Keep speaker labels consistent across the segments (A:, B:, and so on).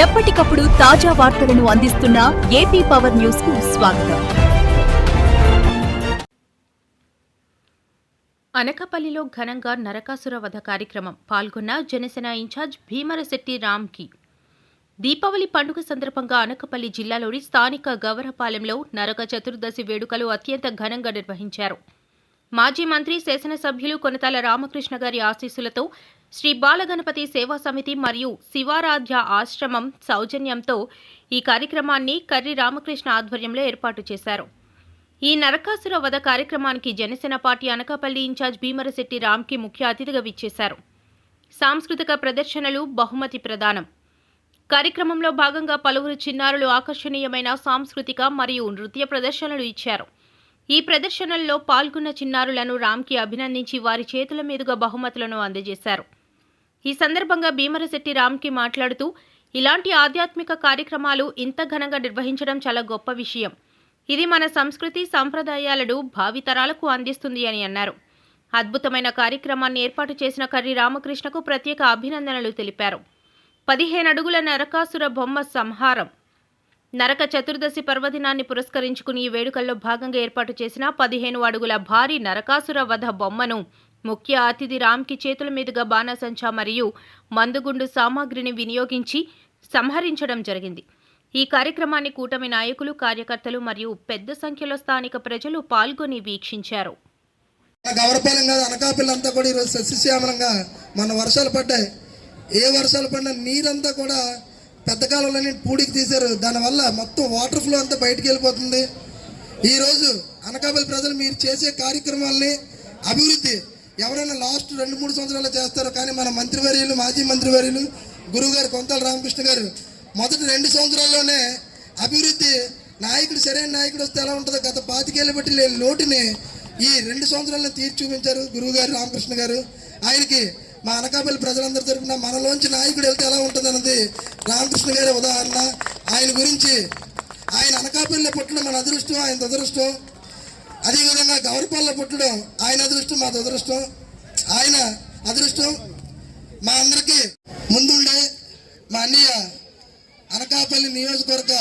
A: ఎప్పటికప్పుడు తాజా వార్తలను అందిస్తున్న ఏపీ పవర్ న్యూస్కు స్వాగతం.
B: అనకపల్లిలో ఘనంగా నరకాసుర వధ కార్యక్రమం పాల్గొన్న జనసేన ఇన్ఛార్జ్ భీమరశెట్టి రామ్కి. దీపావళి పండుగ సందర్భంగా అనకపల్లి జిల్లాలోని స్థానిక గవరపాలెంలో నరక చతుర్దశి వేడుకలు అత్యంత ఘనంగా నిర్వహించారు. మాజీ మంత్రి శాసనసభ్యులు కొనతాల రామకృష్ణ గారి ఆశీస్సులతో శ్రీ బాలగణపతి సేవా సమితి మరియు శివారాధ్య ఆశ్రమం సౌజన్యంతో ఈ కార్యక్రమాన్ని కర్రి రామకృష్ణ ఆధ్వర్యంలో ఏర్పాటు చేశారు. ఈ నరకాసుర వధ కార్యక్రమానికి జనసేన పార్టీ అనకాపల్లి ఇన్ఛార్జ్ భీమరశెట్టి రామ్కి ముఖ్య అతిథిగా విచ్చేశారు. సాంస్కృతిక ప్రదర్శనలు బహుమతి ప్రదానం. కార్యక్రమంలో భాగంగా పలువురు చిన్నారులు ఆకర్షణీయమైన సాంస్కృతిక మరియు నృత్య ప్రదర్శనలు ఇచ్చారు. ఈ ప్రదర్శనల్లో పాల్గొన్న చిన్నారులను రామ్కి అభినందించి వారి చేతుల మీదుగా బహుమతులను అందజేశారు. ఈ సందర్భంగా భీమరశెట్టి రామ్కి మాట్లాడుతూ ఇలాంటి ఆధ్యాత్మిక కార్యక్రమాలు ఇంత ఘనంగా నిర్వహించడం చాలా గొప్ప విషయం. ఇది మన సంస్కృతి సాంప్రదాయాలను భావితరాలకు అందిస్తుంది అని అన్నారు. అద్భుతమైన కార్యక్రమాన్ని ఏర్పాటు చేసిన కర్రి రామకృష్ణకు ప్రత్యేక అభినందనలు తెలిపారు. పదిహేను అడుగుల నరకాసుర బొమ్మ సంహారం. నరక చతుర్దశి పర్వదినాన్ని పురస్కరించుకుని ఈ వేడుకల్లో భాగంగా ఏర్పాటు చేసిన పదిహేను అడుగుల భారీ నరకాసుర వధ బొమ్మను ముఖ్య అతిథి రామ్కి చేతుల మీదుగా బాణసంచా మరియు మందుగుండు సామాగ్రిని వినియోగించి సంహరించడం జరిగింది. ఈ కార్యక్రమాన్ని కూటమి నాయకులు కార్యకర్తలు మరియు పెద్ద సంఖ్యలో స్థానిక ప్రజలు పాల్గొని వీక్షించారు.
C: మన అనకాపల్లి అంతా కూడా ఈరోజు సస్యశ్యామలంగా మన వర్షాలు పడ్డాయి. ఏ వర్షాలు పడినా నీరంతా కూడా పెద్ద కాలంలోనే పూడికి తీశారు. దానివల్ల మొత్తం వాటర్ ఫ్లో అంతా బయటికి వెళ్ళిపోతుంది. ఈరోజు అనకాపల్లి ప్రజలు మీరు చేసే కార్యక్రమాల్ని అభివృద్ధి ఎవరైనా లాస్ట్ రెండు మూడు సంవత్సరాలు చేస్తారు కానీ మన మంత్రివర్యులు మాజీ మంత్రివర్యులు గురువు గారు కొంతల రామకృష్ణ గారు మొదటి రెండు సంవత్సరాల్లోనే అభివృద్ధి నాయకుడు సరైన నాయకుడు వస్తే ఎలా ఉంటుందో గత పాతికేళ్ళు బట్టి లేని లోటుని ఈ రెండు సంవత్సరాలను తీర్చి చూపించారు గురువు గారు రామకృష్ణ గారు. ఆయనకి మా అనకాపల్లి ప్రజలందరి తరఫున మనలోంచి నాయకుడు వెళ్తే ఎలా ఉంటుందన్నది రామకృష్ణ గారి ఉదాహరణ. ఆయన గురించి ఆయన అనకాపల్లిలో పుట్టడం మన అదృష్టం ఆయన దురదృష్టం. అదేవిధంగా గౌరపాల్లో పుట్టడం ఆయన అదృష్టం మా అదృష్టం. ఆయన అదృష్టం మా అందరికీ ముందుండే మా అన్నయ్య అనకాపల్లి నియోజకవర్గ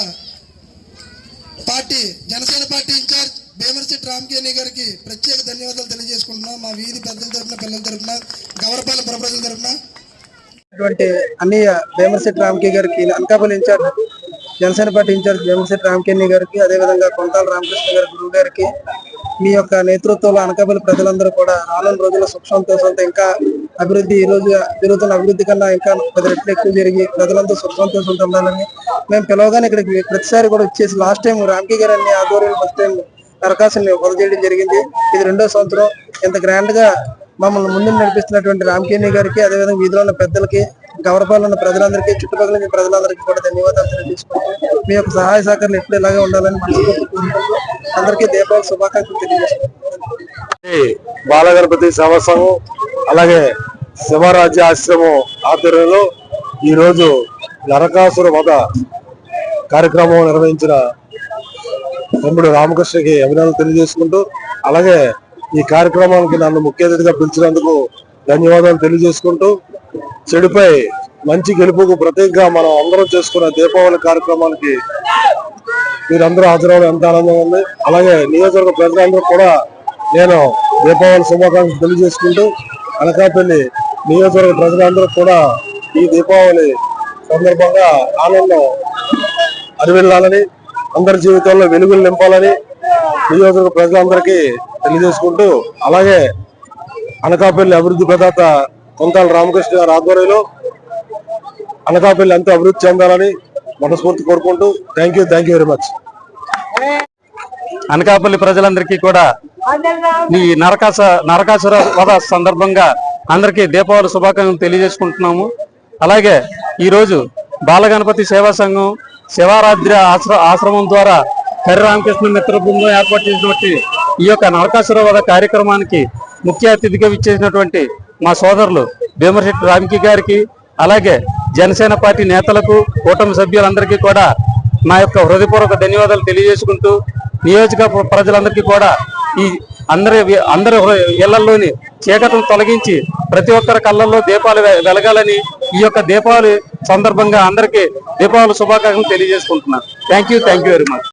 C: party Janasena party incharge Bheemarasetti Ramakeni గారికి ప్రత్యేక ధన్యవాదాలు తెలియజేసుకుంటున్నాం. మా వీధి పెద్దల తరపున పిల్లల తరపున గౌరపాలెం పురప్రజల తరపున.
D: అటువంటి అన్నయ్య భీమర్శెట్టి రామకే గారికి Anakapalli incharge Janasena party incharge Bheemarasetti Ramakinni గారికి అదేవిధంగా కొంతాల రామకృష్ణ గారి గురువు గారికి మీ యొక్క నేతృత్వంలో అనకాపల్లి ప్రజలందరూ కూడా రానున్న రోజుల్లో సుఖ సంతోషంతో ఇంకా అభివృద్ధి ఈ రోజు జరుగుతున్న అభివృద్ధి కన్నా ఇంకా పది రెట్లు ఎక్కువ జరిగి ప్రజలంతా సుఖ సంతోషంతో ఉండాలని మేము పిలవగానే ఇక్కడికి ప్రతిసారి కూడా వచ్చేసి లాస్ట్ టైం రామ్కి గారు అన్ని ఆధ్వర్యంలో ఫస్ట్ టైం దరఖాస్తుని వద చేయడం జరిగింది. ఇది రెండో సంవత్సరం. ఇంత గ్రాండ్గా మమ్మల్ని ముందు నడిపిస్తున్నటువంటి రామకేణి గారికి అదేవిధంగా వీధిలో ఉన్న పెద్దలకి గౌరవాలు ఉన్న ప్రజలందరికీ చుట్టుపక్కల ప్రజలందరికీ కూడా ధన్యవాదాలు తెలియజేసుకుంటూ మీ యొక్క సహాయ సహకారం ఎప్పుడు ఇలాగే ఉండాలని అందరికీ దీపావళి శుభాకాంక్షలు తెలియజేసుకుంటాం
E: బాలగణపతి సేవా అలాగే శివరాజ్య ఆశ్రమం ఆధ్వర్యంలో ఈరోజు నరకాసుర వధ కార్యక్రమం నిర్వహించిన తమ్ముడు రామకృష్ణకి అభినందనలు తెలియజేసుకుంటూ అలాగే ఈ కార్యక్రమానికి నన్ను ముఖ్య అతిథిగా పిలిచినందుకు ధన్యవాదాలు తెలియజేసుకుంటూ చెడుపై మంచి గెలుపుకు ప్రత్యేకంగా మనం అందరం చేసుకున్న దీపావళి కార్యక్రమానికి మీరందరూ హాజరవడం ఎంత ఆనందంగా ఉంది. అలాగే నియోజకవర్గ ప్రజలందరూ కూడా నేను దీపావళి శుభాకాంక్షలు తెలియజేసుకుంటూ అనకాపల్లి నియోజకవర్గ ప్రజలందరూ కూడా ఈ దీపావళి సందర్భంగా ఆనందం అరివెళ్ళాలని అందరి జీవితంలో వెలుగులు నింపాలని నియోజకవర్గ ప్రజలందరికీ తెలియజేసుకుంటూ అలాగే అనకాపల్లి అభివృద్ధి ప్రదాత కొంతాల రామకృష్ణ గారి ఆధ్వర్యంలో అనకాపల్లి ఎంతో అభివృద్ధి చెందాలని మనస్ఫూర్తి కోరుకుంటూ thank you thank you very much
F: Anakapalli ప్రజలందరికీ కూడా ఈ నరకాస నరకాసుర వధ సందర్భంగా అందరికీ దీపావళి శుభాకాంక్షలు తెలియజేసుకుంటున్నాము. అలాగే ఈరోజు బాలగణపతి సేవా సంఘం శివారాద్రి ఆశ్ర ఆశ్రమం ద్వారా హరి రామకృష్ణ మిత్ర బృందం ఏర్పాటు చేసినటువంటి ఈ యొక్క నరకాసుర వధ కార్యక్రమానికి ముఖ్య అతిథిగా విచ్చేసినటువంటి మా సోదరులు భీమశెట్టి రామికి గారికి అలాగే జనసేన పార్టీ నేతలకు కూటమి సభ్యులందరికీ కూడా నా యొక్క హృదయపూర్వక ధన్యవాదాలు తెలియజేసుకుంటూ నియోజక ప్రజలందరికీ కూడా ఈ అందరి అందరి ఇళ్ళలోని చీకటను తొలగించి ప్రతి ఒక్కరి కళ్ళల్లో దీపాలు వె- వెలగాలని ఈ యొక్క దీపావళి సందర్భంగా అందరికీ దీపావళి శుభాకాంక్షలు తెలియజేసుకుంటున్నాను. Thank you thank you very much